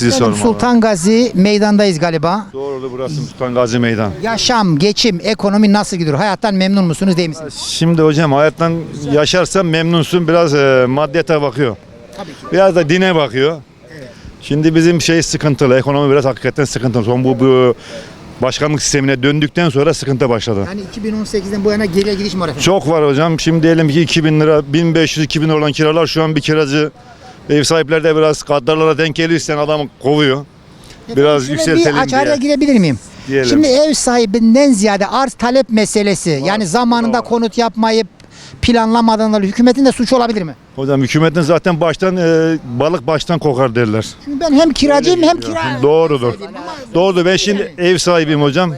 sizi sormalı. Sultan Gazi meydandayız galiba. Doğru burası Sultan Gazi Meydan. Yaşam, geçim, ekonomi nasıl gidiyor? Hayattan memnun musunuz değil misiniz? Şimdi hocam hayattan yaşarsan memnunsun biraz e, maddiyete bakıyor. Tabii ki. Biraz da dine bakıyor. Şimdi bizim şey sıkıntılı, ekonomi biraz hakikaten sıkıntılı. Son bu, bu başkanlık sistemine döndükten sonra sıkıntı başladı. Yani 2018'den bu yana geriye gidiş mi var efendim? Çok var hocam. Şimdi diyelim ki 2000 lira, 1500-2000 lira olan kiralar şu an bir kiracı ev sahipleri de biraz kadrolara denk gelirsen adamı kovuyor. Biraz Şöyle yükseltelim bir açarya diye. girebilir miyim? Diyelim. Şimdi ev sahibinden ziyade arz talep meselesi. yani zamanında var. konut yapmayıp planlamadan dolayı hükümetin de suçu olabilir mi? Hocam hükümetin zaten baştan e, balık baştan kokar derler. Çünkü ben hem kiracıyım hem kira. Doğrudur. Doğrudur. Ben şimdi ev sahibiyim hocam.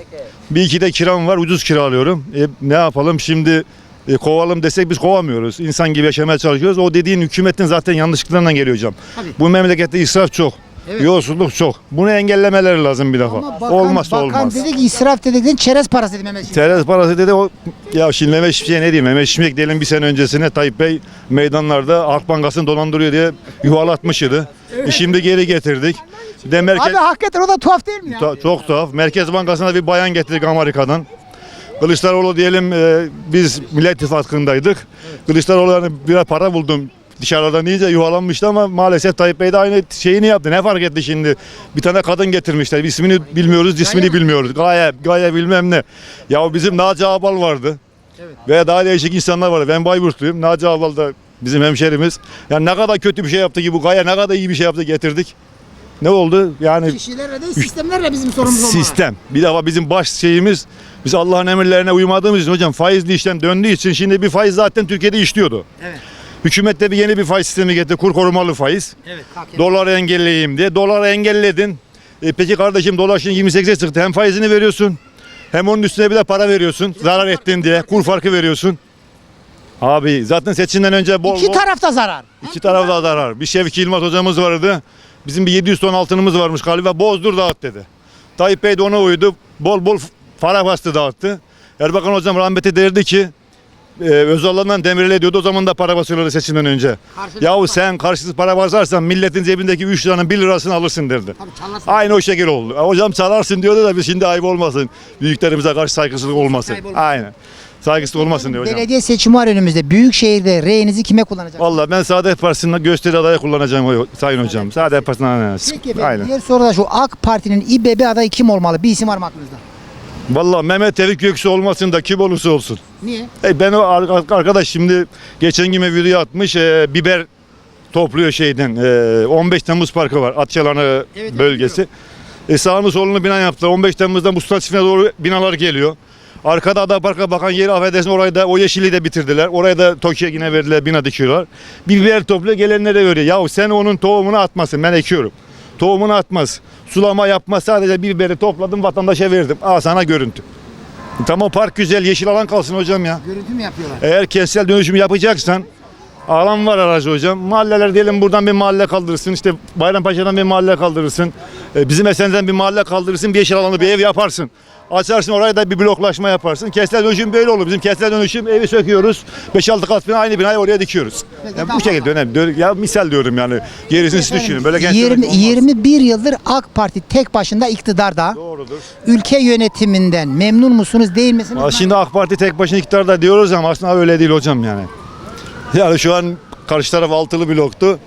Bir iki de kiram var. Ucuz kiralıyorum. E, ne yapalım şimdi e, kovalım desek biz kovamıyoruz. İnsan gibi yaşamaya çalışıyoruz. O dediğin hükümetin zaten yanlışlıklarından geliyor hocam. Tabii. Bu memlekette israf çok. Evet. Yolsuzluk çok. Bunu engellemeleri lazım bir defa. Ama bakan, Olmazsa bakan olmaz. dedi ki israf dedikten çerez parası dedi Mehmet Şimşek. Teres parası dedi o ya şimdi Mehmet Şimşek'e ne diyeyim Mehmet Şimşek diyelim bir sene öncesine Tayyip Bey meydanlarda Halk Bankası'nı dolandırıyor diye yuvalatmıştı. E şimdi geri getirdik. De merkez... Abi hakikaten o da tuhaf değil mi ya? Ta- çok tuhaf. Merkez Bankası'na bir bayan getirdik Amerika'dan. Kılıçdaroğlu diyelim e, biz Millet İttifakı'ndaydık. Kılıçdaroğlu hani biraz para buldum dışarıdan iyice yuvalanmıştı ama maalesef Tayyip Bey de aynı şeyini yaptı. Ne fark etti şimdi? Bir tane kadın getirmişler. İsmini bilmiyoruz, ismini Gaye mi? bilmiyoruz. Gaye, Gaye bilmem ne. Ya bizim Naci Abal vardı. Evet. Veya daha değişik insanlar vardı. Ben Bayburtluyum. Naci Abal da bizim hemşerimiz. Yani ne kadar kötü bir şey yaptı ki bu Gaye ne kadar iyi bir şey yaptı getirdik. Ne oldu? Yani Kişilerle değil sistemlerle bizim sorumuz olmalı. Sistem. Bir defa bizim baş şeyimiz biz Allah'ın emirlerine uymadığımız için hocam faizli işlem döndüğü için şimdi bir faiz zaten Türkiye'de işliyordu. Evet. Hükümet de bir yeni bir faiz sistemi getirdi. Kur korumalı faiz. Evet. ediyor. Doları engelleyeyim diye. Doları engelledin. E peki kardeşim dolar şimdi 28'e çıktı. Hem faizini veriyorsun. Hem onun üstüne bir de para veriyorsun. Zarar ettin diye. Kur farkı veriyorsun. Abi zaten seçimden önce bol İki bol tarafta zarar. iki tarafta zarar. Bir Şevki Yılmaz hocamız vardı. Bizim bir 700 ton altınımız varmış galiba. Bozdur dağıt dedi. Tayyip Bey de ona uydu. Bol bol para bastı dağıttı. Erbakan hocam rahmeti derdi ki e, Özal'dan demirle diyordu o zaman da para basıyorlardı seçimden önce. Karşılıklı Yahu sen karşısız para basarsan milletin cebindeki 3 liranın 1 lirasını alırsın derdi. Tabii çalarsın. Aynı o şekil oldu. E, Hocam çalarsın diyordu da biz şimdi ayıp olmasın. Büyüklerimize karşı saygısızlık olmasın. Ayıp olmasın. Aynen. Saygısızlık olmasın diyor hocam. Belediye seçimi var önümüzde. Büyükşehir'de reyinizi kime kullanacaksınız? Vallahi ben Saadet Partisi'nin gösteri adayı kullanacağım o- Sayın Hocam. Saadet Partisi'nden Peki efendim Aynen. diğer soru da şu AK Parti'nin İBB adayı kim olmalı? Bir isim var mı aklınızda? Vallahi Mehmet Tevfik Göksu olmasın da kim olursa olsun. Niye? E ben o ar- arkadaş şimdi geçen gün bir video atmış e, biber topluyor şeyden. E, 15 Temmuz Parkı var. Atçalanı Evet, bölgesi. E, sağını solunu bina yaptı. 15 Temmuz'dan Mustafa çiftine doğru binalar geliyor. Arkada Ada Park'a bakan yeri affedersin orayı da o yeşili de bitirdiler. Oraya da Tokyo'ya yine verdiler bina dikiyorlar. Bir biber topluyor gelenlere veriyor. Yahu sen onun tohumunu atmasın ben ekiyorum. Tohumunu atmaz. Sulama yapmaz sadece bir biberi topladım vatandaşa verdim. Al sana görüntü. Tamam park güzel yeşil alan kalsın hocam ya. Görüntü mü yapıyorlar? Eğer kentsel dönüşüm yapacaksan alan var aracı hocam. Mahalleler diyelim buradan bir mahalle kaldırırsın. işte Bayrampaşa'dan bir mahalle kaldırırsın. E, bizim Esen'den bir mahalle kaldırırsın. Bir yeşil alanı bir ev yaparsın. Açarsın oraya da bir bloklaşma yaparsın. Kentsel dönüşüm böyle olur. Bizim kentsel dönüşüm evi söküyoruz. 5-6 kat bina aynı binayı oraya dikiyoruz. Peki, Yani bu şekilde önemli. Ya misal diyorum yani. Gerisini siz düşünün. Böyle kentsel 20, dönüşüm olmaz. 21 yıldır AK Parti tek başında iktidarda. Doğrudur. Ülke yönetiminden memnun musunuz değil misiniz? Aa, Şimdi AK Parti tek başına iktidarda diyoruz ama aslında öyle değil hocam yani. Yani şu an karşı taraf altılı bloktu.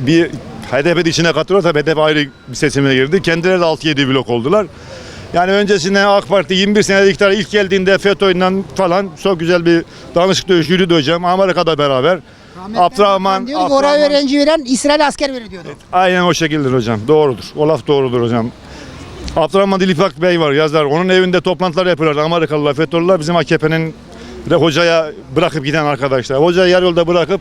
Bir HDP de içine katılıyor tabii HDP ayrı bir seçimine girdi. Kendileri de 6-7 blok oldular. Yani öncesinde AK Parti 21 senelik iktidara ilk geldiğinde FETÖ'yle falan çok güzel bir danışık dövüş yürüdü hocam. Amerika'da beraber. Abdurrahman, diyor ki oraya Abdurrahman- öğrenci veren İsrail asker verir diyordu. Aynen o şekildir hocam. Doğrudur. O laf doğrudur hocam. Abdurrahman Dilifak Bey var yazar. Onun evinde toplantılar yapıyorlar. Amerikalılar, FETÖ'lüler bizim AKP'nin de hocaya bırakıp giden arkadaşlar. Hocayı yarı yolda bırakıp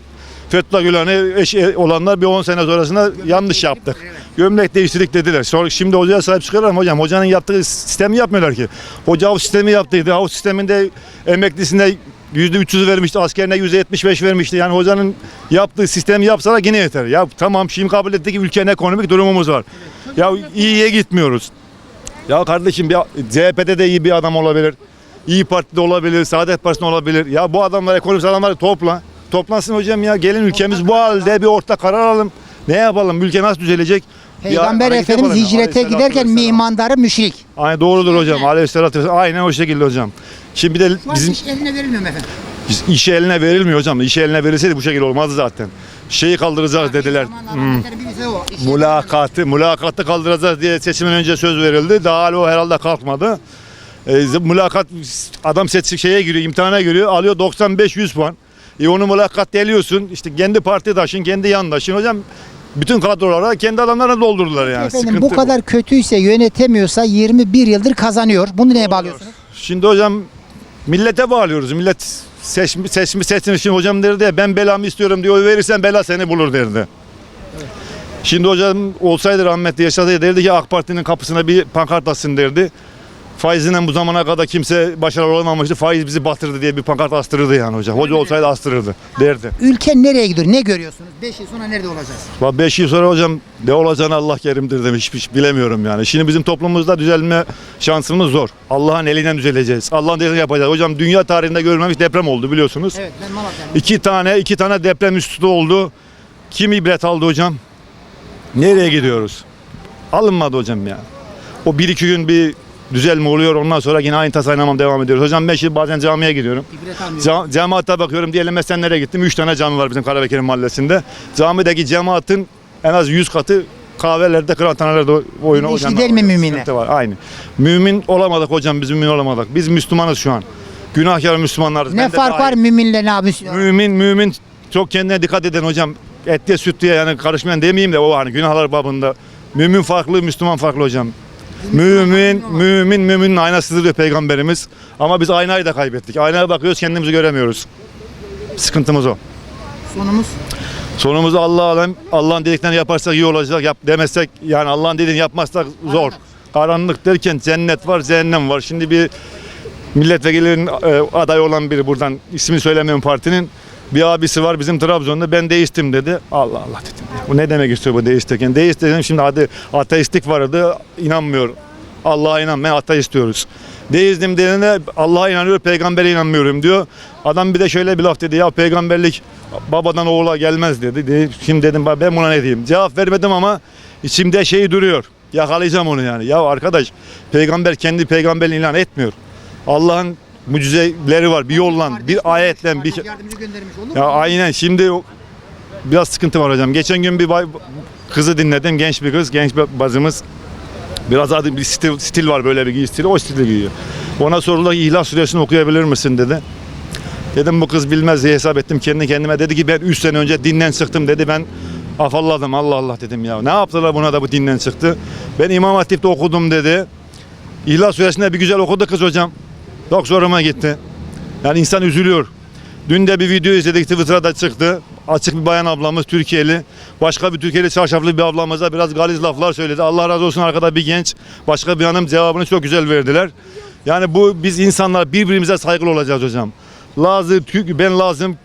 Fethullah Gülen'e eş e, olanlar bir 10 sene sonrasında yanlış yaptık. Gömlek değiştirdik dediler. Sonra şimdi hocaya sahip çıkıyorlar ama hocam hocanın yaptığı sistemi yapmıyorlar ki. Hoca havuz sistemi yaptıydı. Havuz sisteminde emeklisine %300 vermişti, askerine %75 vermişti. Yani hocanın yaptığı sistemi yapsalar yine yeter. Ya tamam şimdi kabul ettik ki ülkenin ekonomik durumumuz var. Ya iyiye gitmiyoruz. Ya kardeşim bir CHP'de de iyi bir adam olabilir. İyi Parti'de olabilir, Saadet Partisi'nde olabilir. Ya bu adamlar, ekonomist adamları topla. Toplansın hocam ya. Gelin ülkemiz bu halde bir orta karar alalım. Ne yapalım? Ülke nasıl düzelecek? Peygamber hareket Efendimiz yapalım. hicrete Aleyhisselatü giderken vesselam. mimandarı müşrik. Aynen doğrudur hocam. Aleyhisselatü vesselam. Aynen o şekilde hocam. Şimdi bir de bizim eline verilmiyor efendim? Biz- işi eline verilmiyor hocam. İşi eline verilseydi bu şekilde olmazdı zaten. Şeyi kaldıracağız dediler. Hmm. Mülakatı, mülakatı kaldıracağız diye seçimden önce söz verildi. Daha hala o herhalde kalkmadı. E, z- mülakat adam seçim şeye giriyor, imtihana giriyor, alıyor 95-100 puan. E onu mülakat deliyorsun. İşte kendi partidaşın, kendi yandaşın hocam bütün kadrolara kendi adamlarına doldurdular yani. Efendim Sıkıntı bu kadar kötüyse yönetemiyorsa 21 yıldır kazanıyor. Bunu neye bağlıyorsunuz? Şimdi hocam millete bağlıyoruz. Millet seçmiş seçmiş seçmiş. Şimdi hocam derdi ya ben belamı istiyorum diye oy verirsen bela seni bulur derdi. Şimdi hocam olsaydı rahmetli yaşasaydı derdi ki AK Parti'nin kapısına bir pankart asın derdi. Faizinden bu zamana kadar kimse başarılı olamamıştı. Faiz bizi batırdı diye bir pankart astırırdı yani hocam. Hoca olsaydı astırırdı derdi. Ülke nereye gidiyor? Ne görüyorsunuz? 5 yıl sonra nerede olacağız? 5 yıl sonra hocam ne olacağını Allah kerimdir demiş. Hiç bilemiyorum yani. Şimdi bizim toplumumuzda düzelme şansımız zor. Allah'ın elinden düzeleceğiz. Allah'ın elinden yapacağız. Hocam dünya tarihinde görülmemiş deprem oldu biliyorsunuz. Evet ben Malatya'lıyım. İki tane iki tane deprem üst üste oldu. Kim ibret aldı hocam? Nereye gidiyoruz? Alınmadı hocam ya. O bir iki gün bir düzelme oluyor ondan sonra yine aynı tasaynamam devam ediyoruz. Hocam ben şimdi bazen camiye gidiyorum. İbret almıyor. Ca- cemaate bakıyorum diyelim nereye gittim. Üç tane cami var bizim Karabekir'in mahallesinde. Camideki cemaatin en az 100 katı kahvelerde, kıraathanelerde oyunu Bilinçli değil mi mümine? Var. Aynı. Mümin olamadık hocam biz mümin olamadık. Biz Müslümanız şu an. Günahkar Müslümanlarız. Ne Ben fark var müminle ne abi? Mümin mümin çok kendine dikkat eden hocam. Etliye sütlüye yani karışmayan demeyeyim de o hani günahlar babında. Mümin farklı, Müslüman farklı hocam. Mümin, mümin, müminin aynasıdır diyor peygamberimiz. Ama biz aynayı da kaybettik. Aynaya bakıyoruz kendimizi göremiyoruz. Sıkıntımız o. Sonumuz. Sonumuz Allah alem Allah'ın dediklerini yaparsak iyi olacak. Yap demezsek yani Allah'ın dediğini yapmazsak zor. Karanlık derken cennet var, cehennem var. Şimdi bir milletvekilinin e, aday olan biri buradan ismini söylemiyorum partinin bir abisi var bizim Trabzon'da ben deistim dedi. Allah Allah dedim. Bu ne demek istiyor bu deist derken? Deist dedim şimdi hadi ateistlik vardı inanmıyor. Allah'a inan ben ateist diyoruz. Deizm dediğinde Allah'a inanıyor peygambere inanmıyorum diyor. Adam bir de şöyle bir laf dedi ya peygamberlik babadan oğula gelmez dedi. De- Şimdi dedim ben buna ne diyeyim? Cevap vermedim ama içimde şey duruyor. Yakalayacağım onu yani. Ya arkadaş peygamber kendi peygamberliğini ilan etmiyor. Allah'ın mucizeleri var. Bir yolla, bir ayetle, bir yardımcı göndermiş olur ya aynen şimdi biraz sıkıntı var hocam. Geçen gün bir bay- kızı dinledim. Genç bir kız, genç bir bazımız. Biraz adı bir stil, stil var böyle bir giy stili. O stili giyiyor. Ona soruldu ki İhlas Suresini okuyabilir misin dedi. Dedim bu kız bilmez diye hesap ettim kendi kendime. Dedi ki ben 3 sene önce dinden çıktım dedi. Ben afalladım Allah Allah dedim ya. Ne yaptılar buna da bu dinden çıktı. Ben İmam Hatip'te okudum dedi. İhlas Suresini de bir güzel okudu kız hocam. Çok zoruma gitti. Yani insan üzülüyor. Dün de bir video izledik Twitter'da çıktı. Açık bir bayan ablamız Türkiye'li. Başka bir Türkiye'li çarşaflı bir ablamıza biraz galiz laflar söyledi. Allah razı olsun arkada bir genç. Başka bir hanım cevabını çok güzel verdiler. Yani bu biz insanlar birbirimize saygılı olacağız hocam. Lazım, Türk, ben lazım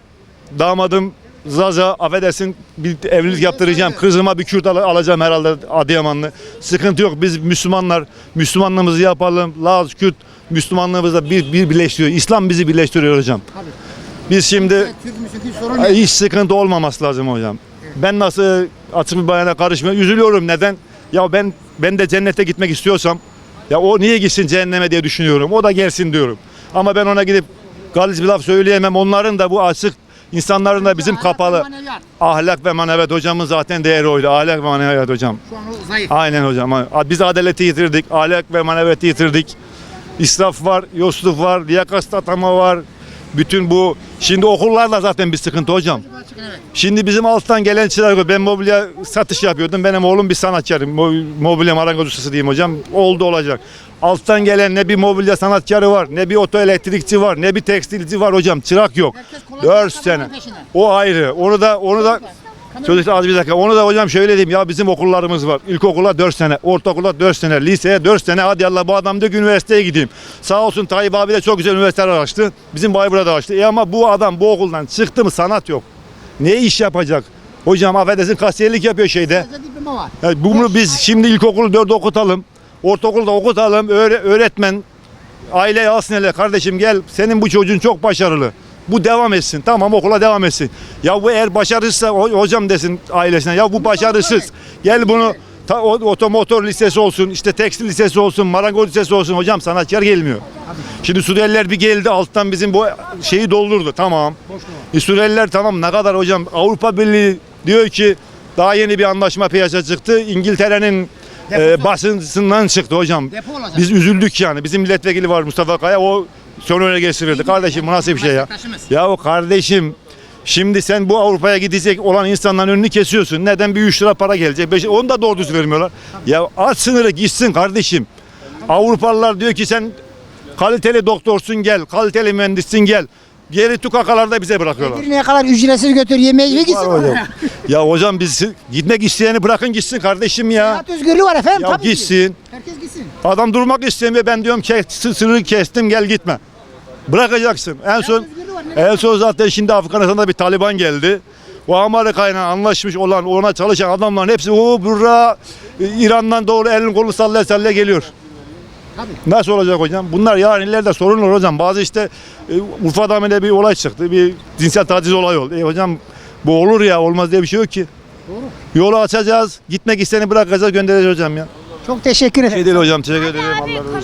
damadım Zaza affedersin bir evlilik yaptıracağım. Kızıma bir Kürt al- alacağım herhalde Adıyamanlı. Sıkıntı yok. Biz Müslümanlar Müslümanlığımızı yapalım. Laz, Kürt Müslümanlığımızda bir, bir birleştiriyor. İslam bizi birleştiriyor hocam. Biz şimdi sorun Ay, hiç sıkıntı olmaması lazım hocam. Ben nasıl açık bir bayana karışmıyorum. Üzülüyorum neden? Ya ben ben de cennete gitmek istiyorsam ya o niye gitsin cehenneme diye düşünüyorum. O da gelsin diyorum. Ama ben ona gidip galiz bir laf söyleyemem. Onların da bu açık insanların da bizim kapalı ahlak ve maneviyat hocamın zaten değeri oydu. Ahlak ve maneviyat hocam. Şu an o zayıf. Aynen hocam. Biz adaleti yitirdik. Ahlak ve maneviyatı yitirdik. İsraf var, yosluk var, liyakat atama var. Bütün bu şimdi okullarla zaten bir sıkıntı hocam. Şimdi bizim alttan gelen çırak ben mobilya satış yapıyordum. Benim oğlum bir sanatçı. Mo- Mobilya marangoz ustası diyeyim hocam. Oldu olacak. Alttan gelen ne bir mobilya sanatçıları var, ne bir oto elektrikçi var, ne bir tekstilci var hocam. Çırak yok. Herkes kolay 4 kolay sene. O ayrı. Onu da onu da Çocuklar az bir dakika. Onu da hocam şöyle diyeyim ya bizim okullarımız var. İlkokula 4 sene, ortaokula 4 sene, liseye 4 sene. Hadi Allah bu adam diyor ki üniversiteye gideyim. Sağ olsun Tayyip abi de çok güzel üniversiteler açtı. Bizim Bayburt'ta açtı. E ama bu adam bu okuldan çıktı mı sanat yok. Ne iş yapacak? Hocam affedersin kasiyerlik yapıyor şeyde. Yani bunu biz şimdi ilkokulu 4 okutalım. Ortaokulda okutalım. Öğre- öğretmen aile alsın hele kardeşim gel senin bu çocuğun çok başarılı. Bu devam etsin. Tamam okula devam etsin. Ya bu eğer başarısızsa ho- hocam desin ailesine ya bu başarısız. Gel bunu ta, otomotor lisesi olsun, işte tekstil lisesi olsun, marangoz lisesi olsun hocam sanatkar gelmiyor. Şimdi Suriyeliler bir geldi alttan bizim bu şeyi doldurdu tamam. E, Suriyeliler tamam ne kadar hocam Avrupa Birliği diyor ki daha yeni bir anlaşma piyasa çıktı. İngiltere'nin e, basıncısından çıktı hocam. Biz üzüldük yani. Bizim milletvekili var Mustafa Kaya o son öne geçirirdi. Kardeşim bu nasıl bir şey ya? Ya o kardeşim Şimdi sen bu Avrupa'ya gidecek olan insanların önünü kesiyorsun. Neden? Bir 3 lira para gelecek. Beş, onu da doğru düz vermiyorlar. Ya aç sınırı gitsin kardeşim. Avrupalılar diyor ki sen kaliteli doktorsun gel, kaliteli mühendissin gel. Geri tukakalar da bize bırakıyorlar. Edirne'ye kadar ücretsiz götür yemeği ve gitsin. hocam. ya hocam biz gitmek isteyeni bırakın gitsin kardeşim ya. Hayat özgürlüğü var efendim. Ya tabii ki. gitsin. Herkes gitsin. Adam durmak istemiyor. Ben diyorum ki sınırı kestim gel gitme. Bırakacaksın. En son en son zaten şimdi Afganistan'da bir Taliban geldi. O Amerika'yla anlaşmış olan ona çalışan adamların hepsi o burra İran'dan doğru elini kolunu sallaya sallaya geliyor. Tabii. Nasıl olacak hocam? Bunlar yarın ileride sorun olur hocam. Bazı işte e, Urfa'da ne bir olay çıktı. Bir cinsel taciz olayı oldu. E hocam bu olur ya olmaz diye bir şey yok ki. Doğru. Yolu açacağız. Gitmek isteyeni bırakacağız göndereceğiz hocam ya. Çok teşekkür ederim. Şey değil hocam teşekkür ederim. Allah razı olsun.